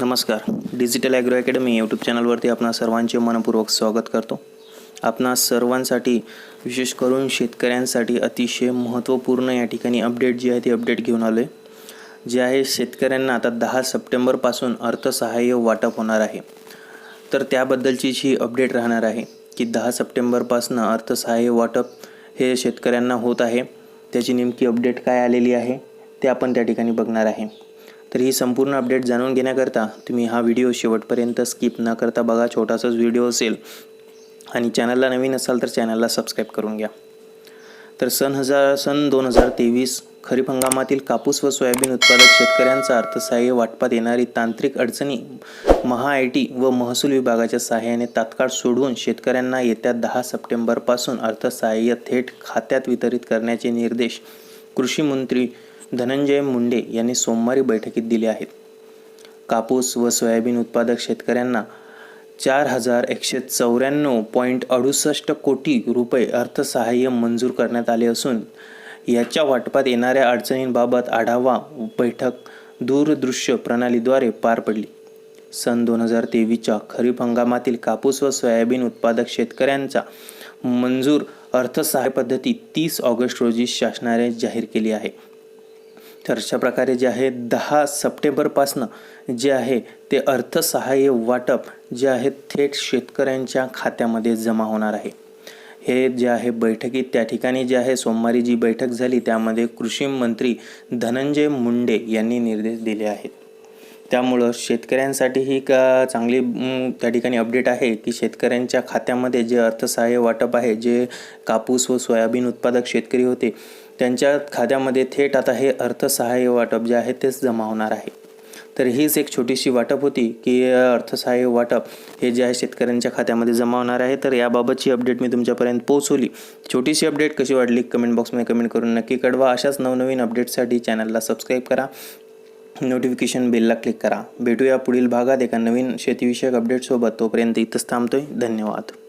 नमस्कार. Digital agro academy YouTube चॅनलवरती आपणा सर्वांचे मनपूर्वक स्वागत करतो. आपणा सर्वांसाठी विशेष करून शेतकऱ्यांसाठी अतिशय महत्त्वपूर्ण या ठिकाणी अपडेट जी आहे ती अपडेट घेऊन आलो आहे जे आहे शेतकऱ्यांना आता दहा सप्टेंबरपासून अर्थसहाय्य वाटप होणार आहे. तर त्याबद्दलची जी अपडेट राहणार आहे की दहा सप्टेंबरपासून अर्थसहाय्य वाटप हे शेतकऱ्यांना होत आहे. त्याची नेमकी अपडेट काय आलेली आहे ते आपण त्या ठिकाणी बघणार आहे. तर ही संपूर्ण अपडेट जाणून घेण्याकरता तुम्ही हा व्हिडिओ शेवटपर्यंत स्किप न करता बघा छोटासाच व्हिडिओ असेल आणि चॅनलला नवीन असाल तर चॅनलला सबस्क्राईब करून घ्या. तर सन हजार सन दोन हजार तेवीस खरीप हंगामातील कापूस व सोयाबीन उत्पादक शेतकऱ्यांचा अर्थसहाय्य वाटपात येणारी तांत्रिक अडचणी महा आय टी व महसूल विभागाच्या सहाय्याने तात्काळ सोडवून शेतकऱ्यांना येत्या दहा सप्टेंबरपासून अर्थसहाय्य थेट खात्यात वितरित करण्याचे निर्देश कृषी मंत्री धनंजय मुंडे यांनी सोमवारी बैठकीत दिले आहेत. कापूस व सोयाबीन उत्पादक शेतकऱ्यांना चार हजार एकशे चौऱ्याण्णव पॉईंट अडुसष्ट कोटी रुपये अर्थसहाय्य मंजूर करण्यात आले असून याच्या वाटपात येणाऱ्या अडचणींबाबत आढावा बैठक दूरदृश्य प्रणालीद्वारे पार पडली. सन दोन हजार तेवीसच्या खरीप हंगामातील कापूस व सोयाबीन उत्पादक शेतकऱ्यांचा मंजूर अर्थसहाय्य पद्धती तीस ऑगस्ट रोजी शासनाने जाहीर केली आहे. तर अशा प्रकारे जे आहे दहा सप्टेंबरपासनं जे आहे ते अर्थसहाय्य वाटप जे आहे थेट शेतकऱ्यांच्या खात्यामध्ये जमा होणार आहे. हे जे आहे बैठकीत त्या ठिकाणी जे आहे सोमवारी जी बैठक झाली त्यामध्ये कृषी मंत्री धनंजय मुंडे यांनी निर्देश दिले आहेत. त्यामुळं शेतकऱ्यांसाठी ही का चांगली त्या ठिकाणी अपडेट आहे की शेतकऱ्यांच्या खात्यामध्ये जे अर्थसहाय्य वाटप आहे जे कापूस व सोयाबीन उत्पादक शेतकरी होते त्यांच्या खात्यामध्ये थेट आता हे अर्थसहाय्य वाटप जे आहे तेच जमा होणार आहे. तर हीच एक छोटीशी वाटप होती की अर्थसहाय्य वाटप हे जे आहे शेतकऱ्यांच्या खात्यामध्ये जमा होणार आहे. तर याबाबतची अपडेट मी तुमच्यापर्यंत पोहोचवली. छोटीशी अपडेट कशी वाटली कमेंट बॉक्समध्ये कमेंट करून नक्की कळवा. अशाच नवनवीन अपडेटसाठी चॅनलला सबस्क्राईब करा. नोटिफिकेशन बेलला क्लिक करा. भेटूया पुढील भागात एका नवीन शेतीविषयक अपडेटसोबत तोपर्यंत इथंच थांबतोय. धन्यवाद.